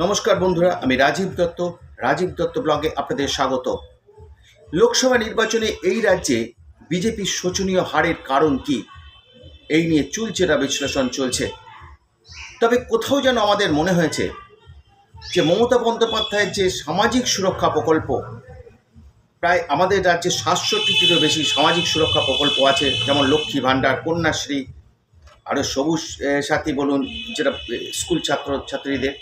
নমস্কার বন্ধুরা, আমি রাজীব দত্ত রাজীব দত্ত ব্লগে আপনাদের স্বাগত। লোকসভা নির্বাচনে এই রাজ্যে বিজেপির শোচনীয় হারের কারণ কি? এই নিয়ে চুলচেরা বিশ্লেষণ চলছে। তবে কোথাও যেন আমাদের মনে হয়েছে যে মমতা বন্দ্যোপাধ্যায়ের যে সামাজিক সুরক্ষা প্রকল্প, প্রায় আমাদের রাজ্যে সাতষট্টিটিরও বেশি সামাজিক সুরক্ষা প্রকল্প আছে, যেমন লক্ষ্মী ভাণ্ডার, কন্যাশ্রী, আরও সবুজ সাথী বলুন, যেটা স্কুল ছাত্র ছাত্রীদের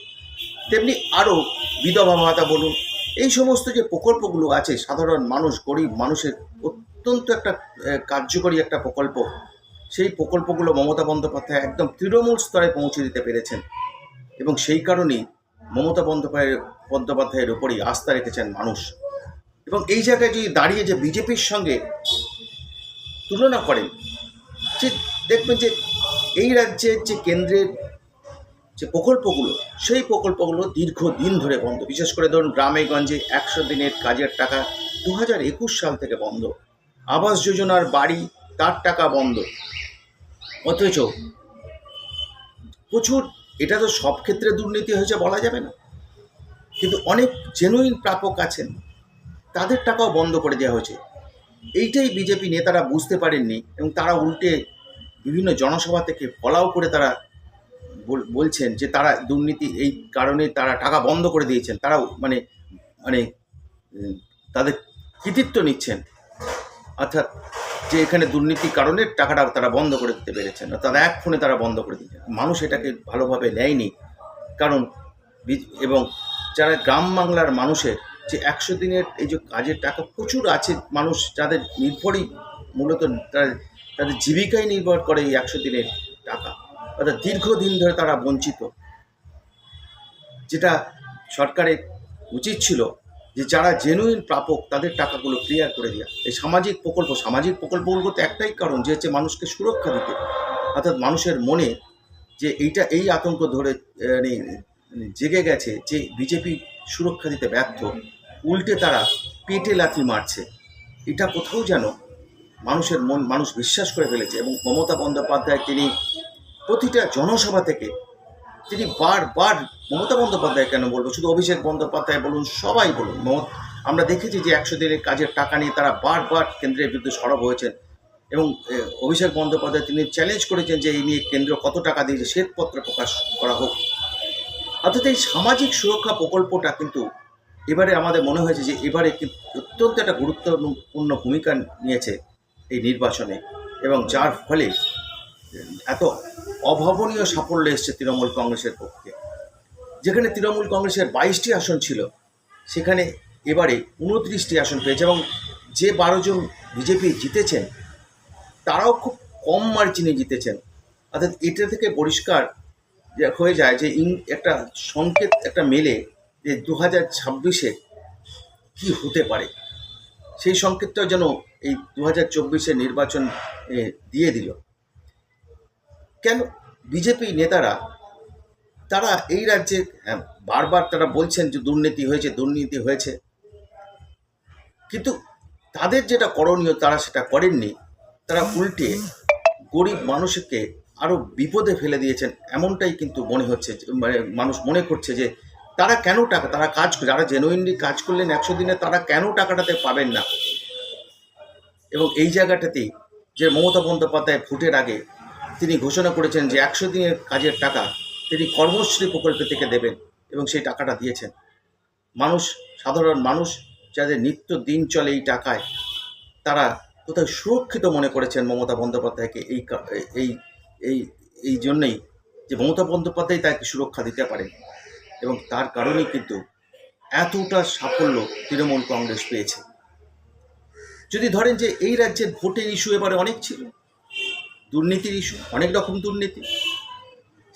তেমনি আরও বিধবা ভাতা বলুন, এই সমস্ত যে প্রকল্পগুলো আছে, সাধারণ মানুষ, গরিব মানুষের অত্যন্ত একটা কার্যকরী একটা প্রকল্প। সেই প্রকল্পগুলো মমতা বন্দ্যোপাধ্যায় একদম তৃণমূল স্তরে পৌঁছে দিতে পেরেছেন এবং সেই কারণেই মমতা বন্দ্যোপাধ্যায় বন্দ্যোপাধ্যায়ের উপরই আস্থা রেখেছেন মানুষ। এবং এই জায়গায় যদি দাঁড়িয়ে যে বিজেপির সঙ্গে তুলনা করেন, যে দেখবেন যে এই রাজ্যের যে কেন্দ্রের যে প্রকল্পগুলো, সেই প্রকল্পগুলো দীর্ঘদিন ধরে বন্ধ। বিশেষ করে ধরুন গ্রামে গঞ্জে একশো দিনের কাজের টাকা দু হাজার একুশ সাল থেকে বন্ধ। আবাস যোজনার বাড়ি তার টাকা বন্ধ। অথচ প্রচুর, এটা তো সব ক্ষেত্রে দুর্নীতি হয়েছে বলা যাবে না। কিন্তু অনেক জেনুইন প্রাপক আছেন, তাদের টাকাও বন্ধ করে দেওয়া হয়েছে। এইটাই বিজেপি নেতারা বুঝতে পারেননি এবং তারা উল্টে বিভিন্ন জনসভা থেকে ফলাও করে তারা বলছেন যে তারা দুর্নীতি, এই কারণে তারা টাকা বন্ধ করে দিয়েছেন। তারা মানে মানে তাদের কৃতিত্ব নিচ্ছেন। অর্থাৎ যে এখানে দুর্নীতির কারণে টাকাটা তারা বন্ধ করে দিতে পেরেছেন। তারা এক ফোনে তারা বন্ধ করে দিয়েছেন। মানুষ এটাকে ভালোভাবে নেয়নি। কারণ এবং যারা গ্রাম বাংলার মানুষের যে একশো দিনের এই যে কাজের টাকা প্রচুর আছে, মানুষ যাদের নির্ভরই মূলত তাদের জীবিকায় নির্ভর করে এই একশো দিনের টাকা। অর্থাৎ দীর্ঘদিন ধরে তারা বঞ্চিত। যেটা সরকারের উচিত ছিল যে যারা জেনুইন প্রাপক তাদের টাকাগুলো ক্লিয়ার করে দেওয়া এই সামাজিক প্রকল্প সামাজিক প্রকল্পগুলো তো একটাই কারণ যে হচ্ছে মানুষকে সুরক্ষা দিতে। অর্থাৎ মানুষের মনে যে এইটা এই আতঙ্ক ধরে আহ, মানে জেগে গেছে যে বিজেপি সুরক্ষা দিতে ব্যর্থ। উল্টে তারা পেটে লাথি মারছে। এটা কোথাও যেন মানুষের মন মানুষ বিশ্বাস করে ফেলেছে এবং মমতা বন্দ্যোপাধ্যায় তিনি প্রতিটা জনসভা থেকে তিনি বারবার মমতা বন্দ্যোপাধ্যায় কেন বলব? শুধু অভিষেক বন্দ্যোপাধ্যায় বলুন, সবাই বলুন। আমরা দেখেছি যে একশো দিনের কাজের টাকা নিয়ে তারা বারবার কেন্দ্রের বিরুদ্ধে সরব হয়েছেন। এবং অভিষেক বন্দ্যোপাধ্যায় তিনি চ্যালেঞ্জ করেছেন যে এই নিয়ে কেন্দ্র কত টাকা দিয়েছে শ্বেতপত্র প্রকাশ করা হোক। অর্থাৎ এই সামাজিক সুরক্ষা প্রকল্পটা কিন্তু এবারে আমাদের মনে হয়েছে যে এবারে অত্যন্ত একটা গুরুত্বপূর্ণ ভূমিকা নিয়েছে এই নির্বাচনে। এবং যার ফলে এত অভাবনীয় সাফল্য এসছে তৃণমূল কংগ্রেসের পক্ষে। যেখানে তৃণমূল কংগ্রেসের বাইশটি আসন ছিল, সেখানে এবারে উনত্রিশটি আসন পেয়েছে এবং যে বারো জন বিজেপি জিতেছেন, তারাও খুব কম মার্জিনে জিতেছেন। অর্থাৎ এটা থেকে পরিষ্কার হয়ে যায় যে ইং একটা সংকেত, একটা মেলে যে দু হাজার ছাব্বিশে কী হতে পারে। সেই সংকেতটাও যেন এই দু হাজার চব্বিশে নির্বাচন দিয়ে দিল। কেন বিজেপি নেতারা তারা এই রাজ্যে হ্যাঁ, বারবার তারা বলছেন যে দুর্নীতি হয়েছে দুর্নীতি হয়েছে। কিন্তু তাদের যেটা করণীয় তারা সেটা করেননি। তারা উল্টে গরিব মানুষকে আরও বিপদে ফেলে দিয়েছেন। এমনটাই কিন্তু মনে হচ্ছে মানে মানুষ মনে করছে যে তারা কেন টাকা তারা কাজ যারা জেনুইনলি কাজ করলেন একশো দিনে তারা কেন টাকাটাতে পাবেন না? এবং এই জায়গাটাতেই যে মমতা বন্দ্যোপাধ্যায় ভোটের আগে তিনি ঘোষণা করেছেন যে একশো দিনের কাজের টাকা তিনি কর্মশ্রী প্রকল্প থেকে দেবেন এবং সেই টাকাটা দিয়েছেন। মানুষ, সাধারণ মানুষ যাদের নিত্য দিন চলে এই টাকায়, তারা কোথাও সুরক্ষিত মনে করেছেন মমতা বন্দ্যোপাধ্যায়কে এই এই এই এই জন্যেই যে মমতা বন্দ্যোপাধ্যায় তাকে সুরক্ষা দিতে পারেন এবং তার কারণেই কিন্তু এতটা সাফল্য তৃণমূল কংগ্রেস পেয়েছে। যদি ধরেন যে এই রাজ্যের ভোটের ইস্যু এবারে অনেক ছিল। দুর্নীতির ইস্যু অনেক রকম দুর্নীতি।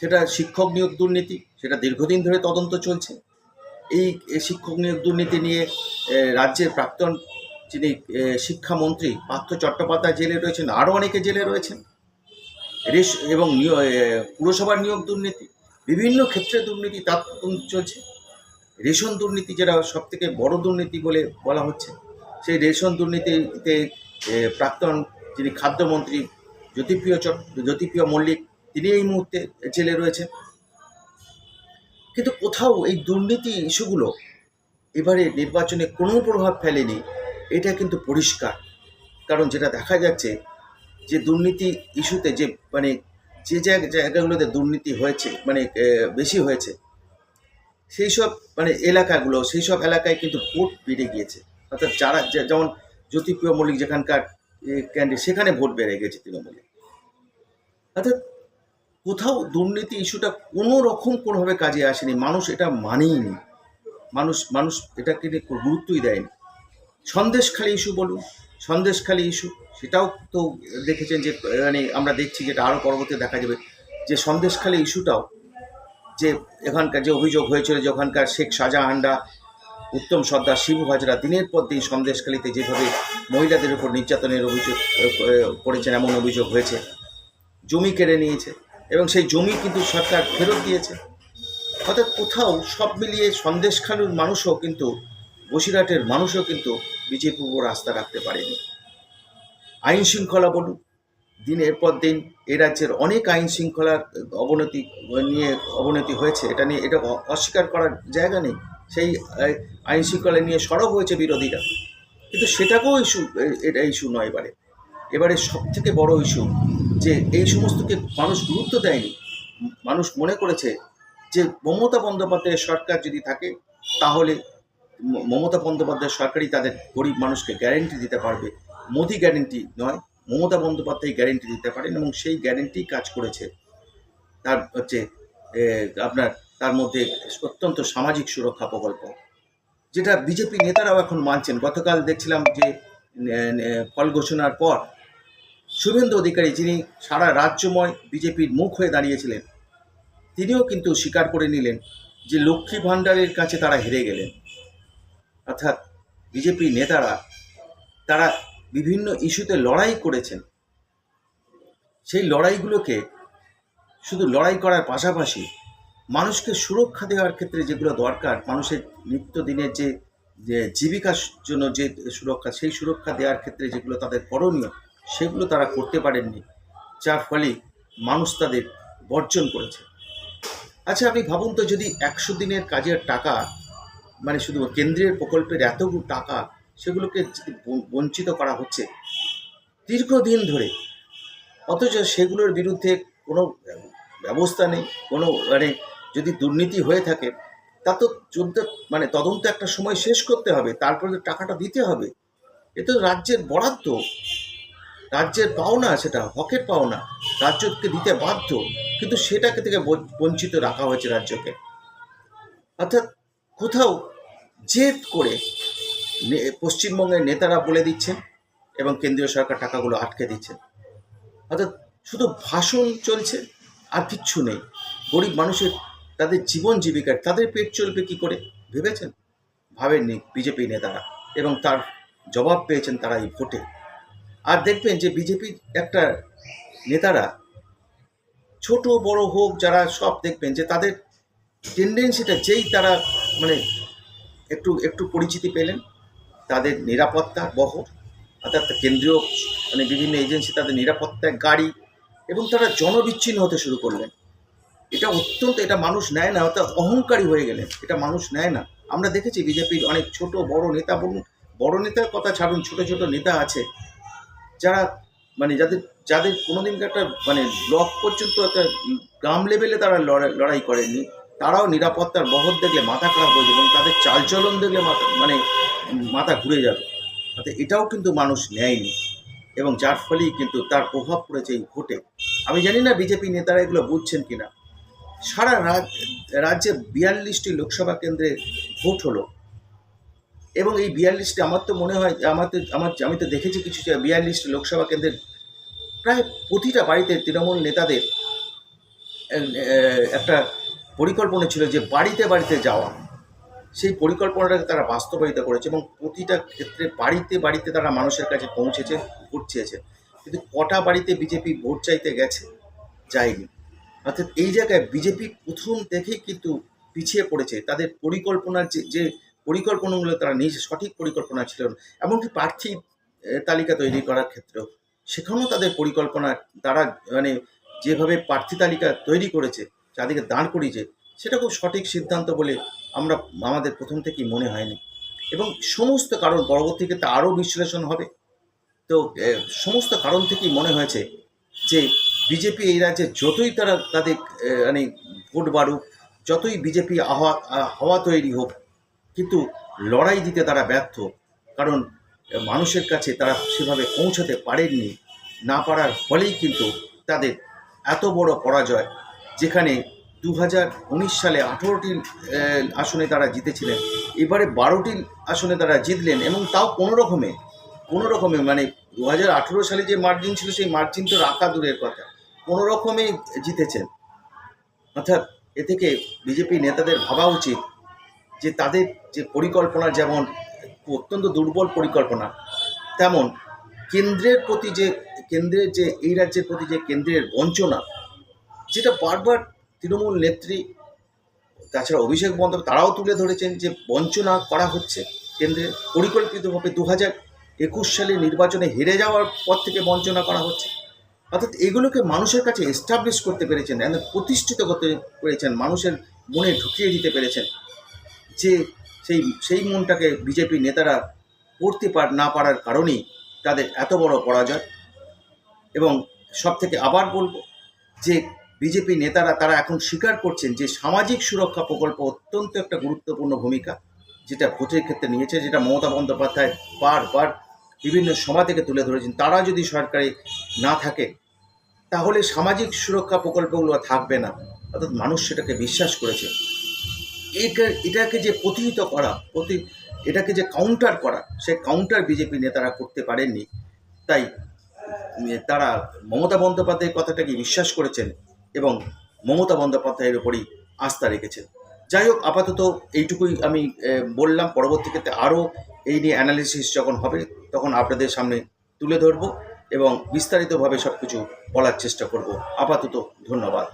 সেটা শিক্ষক নিয়োগ দুর্নীতি, সেটা দীর্ঘদিন ধরে তদন্ত চলছে। এই শিক্ষক নিয়োগ দুর্নীতি নিয়ে রাজ্যের প্রাক্তন যিনি শিক্ষামন্ত্রী পার্থ চট্টোপাধ্যায় জেলে রয়েছেন আরও অনেকে জেলে রয়েছেন। এবং পুরসভার নিয়োগ দুর্নীতি, বিভিন্ন ক্ষেত্রে দুর্নীতি তার চলছে। রেশন দুর্নীতি যেটা সব থেকে বড় দুর্নীতি বলে বলা হচ্ছে, সেই রেশন দুর্নীতিতে প্রাক্তন যিনি খাদ্যমন্ত্রী জ্যোতিপ্রিয় চট, জ্যোতিপ্রিয় মল্লিক, তিনি এই মুহূর্তে জেলে রয়েছেন। কিন্তু কোথাও এই দুর্নীতি ইস্যুগুলো এবারে নির্বাচনে কোনো প্রভাব ফেলেনি, এটা কিন্তু পরিষ্কার। কারণ যেটা দেখা যাচ্ছে যে দুর্নীতি ইস্যুতে যে মানে যে জায়গা, জায়গাগুলোতে দুর্নীতি হয়েছে মানে বেশি হয়েছে, সেই সব মানে এলাকাগুলো, সেই সব এলাকায় কিন্তু ভোট বেড়ে গিয়েছে। অর্থাৎ যারা যেমন জ্যোতিপ্রিয় মল্লিক যেখানকার ক্যান্ডিডেট সেখানে ভোট বেড়ে গেছে তৃণমূলে। অর্থাৎ কোথাও দুর্নীতি ইস্যুটা কোনো রকম কোনোভাবে কাজে আসেনি, মানুষ এটা মানেইনি। মানুষ মানুষ এটাকে নিয়ে গুরুত্বই দেয়নি। সন্দেশখালী ইস্যু বলুন, সন্দেশখালী ইস্যু, সেটাও তো দেখেছেন যে মানে আমরা দেখছি যেটা আরও পরবর্তী দেখা যাবে, যে সন্দেশখালী ইস্যুটাও যে এখানকার যে অভিযোগ হয়েছিল যে ওখানকার শেখ শাহজাহানরা উত্তম সর্দার শিবু হাজরা দিনের পর দিন সন্দেশখালীতে যেভাবে মহিলাদের উপর নির্যাতনের অভিযোগ করেছেন এমন অভিযোগ হয়েছে, জমি কেড়ে নিয়েছে এবং সেই জমি কিন্তু সরকার ফেরত দিয়েছে। অর্থাৎ কোথাও সব মিলিয়ে সন্দেশখালীর মানুষও কিন্তু, বসিরহাটের মানুষও কিন্তু বিজেপির উপর আস্থা রাখতে পারেনি। আইন শৃঙ্খলা বলুন, দিনের পর দিন এ রাজ্যের অনেক আইন শৃঙ্খলার অবনতি নিয়ে অবনতি হয়েছে, এটা নিয়ে এটা অস্বীকার করার জায়গা নেই। সেই আই- আইন শৃঙ্খলা নিয়ে সরব হয়েছে বিরোধীরা। কিন্তু সেটাকেও ইস্যু এটা ইস্যু নয় এবারে। এবারে সব থেকে বড় ইস্যু যে এই সমস্তকে মানুষ গুরুত্ব দেয়নি। মানুষ মনে করেছে যে মমতা বন্দ্যোপাধ্যায়ের সরকার যদি থাকে, তাহলে মমতা বন্দ্যোপাধ্যায় সরকারই তাদের গরিব মানুষকে গ্যারেন্টি দিতে পারবে। মোদি গ্যারেন্টি নয়, মমতা বন্দ্যোপাধ্যায় গ্যারেন্টি দিতে পারেন এবং সেই গ্যারেন্টি কাজ করেছে। তার হচ্ছে আপনার তার মধ্যে অত্যন্ত সামাজিক সুরক্ষা প্রকল্প, যেটা বিজেপি নেতারাও এখন মানছেন। গতকাল দেখছিলাম যে ফল ঘোষণার পর শুভেন্দু অধিকারী যিনি সারা রাজ্যময় বিজেপির মুখ হয়ে দাঁড়িয়েছিলেন, তিনিও কিন্তু স্বীকার করে নিলেন যে লক্ষ্মী ভাণ্ডারের কাছে তারা হেরে গেলেন। অর্থাৎ বিজেপি নেতারা, তারা বিভিন্ন ইস্যুতে লড়াই করেছেন। সেই লড়াইগুলোকে শুধু লড়াই করার পাশাপাশি মানুষকে সুরক্ষা দেওয়ার ক্ষেত্রে যেগুলো দরকার, মানুষের নিত্যদিনের যে যে জীবিকার জন্য যে সুরক্ষা, সেই সুরক্ষা দেওয়ার ক্ষেত্রে যেগুলো তাদের করণীয়, সেগুলো তারা করতে পারেননি। যার ফলে মানুষ তাদের বর্জন করেছে। আচ্ছা আপনি ভাবুন তো যদি একশো দিনের কাজের টাকা মানে শুধু কেন্দ্রীয় প্রকল্পের এতগুলো টাকা, সেগুলোকে বঞ্চিত করা হচ্ছে দীর্ঘদিন ধরে, অথচ সেগুলোর বিরুদ্ধে কোনো ব্যবস্থা নেই, কোনো মানে যদি দুর্নীতি হয়ে থাকে, তা তো চলতে মানে তদন্ত একটা সময় শেষ করতে হবে, তারপরে তো টাকাটা দিতে হবে। এ তো রাজ্যের বরাদ্দ। রাজ্যের পাওনা সেটা, হকের পাওনা, রাজ্যকে দিতে বাধ্য, কিন্তু সেটাকে থেকে বঞ্চ- বঞ্চিত রাখা হয়েছে রাজ্যকে। অর্থাৎ কোথাও জেদ করে পশ্চিমবঙ্গের নেতারা বলে দিচ্ছেন এবং কেন্দ্রীয় সরকার টাকাগুলো আটকে দিচ্ছেন অর্থাৎ শুধু ভাষণ চলছে, আর কিচ্ছু নেই। গরিব মানুষের তাদের জীবন জীবিকার, তাদের পেট চলবে কি করে? ভেবেছেন? ভাবেননি বিজেপি নেতারা এবং তার জবাব পেয়েছেন তারা এই ভোটে। আর দেখবেন যে বিজেপি একটা নেতারা, ছোট, বড় হোক, যারা সব দেখবেন যে তাদের টেন্ডেন্সিটা যেই তারা মানে একটু একটু পরিচিতি পেলেন, তাদের নিরাপত্তা বহর অর্থাৎ কেন্দ্রীয় মানে বিভিন্ন এজেন্সি তাদের নিরাপত্তায় গাড়ি এবং তারা জনবিচ্ছিন্ন হতে শুরু করলেন। এটা অত্যন্ত, এটা মানুষ নেয় না, অর্থাৎ অহংকারী হয়ে গেলেন। এটা মানুষ নেয় না। আমরা দেখেছি বিজেপির অনেক ছোট, বড় নেতা বলুন বড় নেতার কথা ছাড়ুন, ছোট ছোট নেতা আছে, যারা মানে যাদের যাদের কোনোদিনকে একটা মানে ব্লক পর্যন্ত একটা গ্রাম লেভেলে তারা লড়াই লড়াই করেননি। তারাও নিরাপত্তার বহর দেখলে মাথা খারাপ হয়ে যাবে এবং তাদের চালচলন দেখলে মাথা মানে মাথা ঘুরে যাবে। অর্থাৎ এটাও কিন্তু মানুষ নেয়নি। এবং যার ফলেই কিন্তু তার প্রভাব পড়েছে এই ভোটে। আমি জানি না বিজেপি নেতারা এগুলো বুঝছেন কিনা। সারা রাজ রাজ্যে বিয়াল্লিশটি লোকসভা কেন্দ্রে ভোট হলো। এবং এই বিয়াল্লিশটি, আমার তো মনে হয়, আমার তো, আমার, আমি তো দেখেছি কিছু বিয়াল্লিশটি লোকসভা কেন্দ্রের প্রায় প্রতিটা বাড়িতে তৃণমূল নেতাদের একটা পরিকল্পনা ছিল যে বাড়িতে বাড়িতে যাওয়া। সেই পরিকল্পনাটাকে তারা বাস্তবায়িত করেছে এবং প্রতিটা ক্ষেত্রে বাড়িতে বাড়িতে তারা মানুষের কাছে পৌঁছেছে, ভোট চেয়েছে। কিন্তু কটা বাড়িতে বিজেপি ভোট চাইতে গেছে? যায়নি। অর্থাৎ এই জায়গায় বিজেপি প্রথম থেকেই কিন্তু পিছিয়ে পড়েছে। তাদের পরিকল্পনার যে যে পরিকল্পনাগুলো তারা নিজে সঠিক পরিকল্পনা ছিল না। এমনকি প্রার্থী তালিকা তৈরি করার ক্ষেত্রেও। সেখানেও তাদের পরিকল্পনা, তারা মানে যেভাবে প্রার্থী তালিকা তৈরি করেছে যাদেরকে দাঁড় করিয়েছে, সেটা খুব সঠিক সিদ্ধান্ত বলে আমরা, আমাদের প্রথম থেকেই মনে হয়নি। এবং সমস্ত কারণ পরবর্তী তা আরও বিশ্লেষণ হবে। তো সমস্ত কারণ থেকেই মনে হয়েছে যে বিজেপি এই রাজ্যে যতই তারা তাদের মানে ভোট বাড়ুক, যতই বিজেপি হাওয়া হাওয়া তৈরি হোক, কিন্তু লড়াই দিতে তারা ব্যর্থ। কারণ মানুষের কাছে তারা সেভাবে পৌঁছাতে পারেননি, না পারার ফলেই কিন্তু তাদের এত বড় পরাজয়, যেখানে দু হাজার উনিশ সালে আঠেরোটি আসনে তারা জিতেছিলেন, এবারে বারোটি আসনে তারা জিতলেন এবং তাও কোনো রকমে কোনো রকমে মানে দু হাজার আঠেরো সালে যে মার্জিন ছিল, সেই মার্জিন তো রাখা দূরের কথা। কোনো রকমেই জিতেছেন। অর্থাৎ এ থেকে বিজেপি নেতাদের ভাবা উচিত যে তাদের যে পরিকল্পনা যেমন, অত্যন্ত দুর্বল পরিকল্পনা, তেমন কেন্দ্রের প্রতি যে, কেন্দ্রের যে, এই রাজ্যের প্রতি যে কেন্দ্রের বঞ্চনা, যেটা বারবার তৃণমূল নেত্রী, তাছাড়া অভিষেক বন্দ্যোপাধ্যায়, তারাও তুলে ধরেছেন যে বঞ্চনা করা হচ্ছে কেন্দ্রের পরিকল্পিতভাবে দু হাজার একুশ সালে নির্বাচনে হেরে যাওয়ার পর থেকে বঞ্চনা করা হচ্ছে। অর্থাৎ এগুলোকে মানুষের কাছে এস্টাবলিশ করতে পেরেছেন প্রতিষ্ঠিত করতে পেরেছেন, মানুষের মনে ঢুকিয়ে দিতে পেরেছেন যে সেই সেই মনটাকে বিজেপি নেতারা পড়তে পার, না পারার কারণেই তাদের এত বড় পরাজয়। এবং সব থেকে আবার বলব যে বিজেপি নেতারা, তারা এখন স্বীকার করছেন যে সামাজিক সুরক্ষা প্রকল্প অত্যন্ত একটা গুরুত্বপূর্ণ ভূমিকা যেটা ভোটের ক্ষেত্রে নিয়েছে, যেটা মমতা বন্দ্যোপাধ্যায় বারবার বিভিন্ন সময় থেকে তুলে ধরেছেন। তারা যদি সরকারে না থাকে, তাহলে সামাজিক সুরক্ষা প্রকল্পগুলো থাকবে না। অর্থাৎ মানুষ সেটাকে বিশ্বাস করেছে। এটাকে যে প্রতিহিত করা, প্রতি, এটাকে যে কাউন্টার করা, সেই কাউন্টার বিজেপি নেতারা করতে পারেননি। তাই তারা মমতা বন্দ্যোপাধ্যায়ের কথাটাকে বিশ্বাস করেছেন এবং মমতা বন্দ্যোপাধ্যায়ের উপরই আস্থা রেখেছেন। যাই হোক, আপাতত এইটুকুই আমি বললাম। পরবর্তী ক্ষেত্রে আরও এই নিয়ে অ্যানালিসিস যখন হবে, তখন আপনাদের সামনে তুলে ধরব এবং বিস্তারিতভাবে সব কিছু বলার চেষ্টা করব। আপাতত ধন্যবাদ।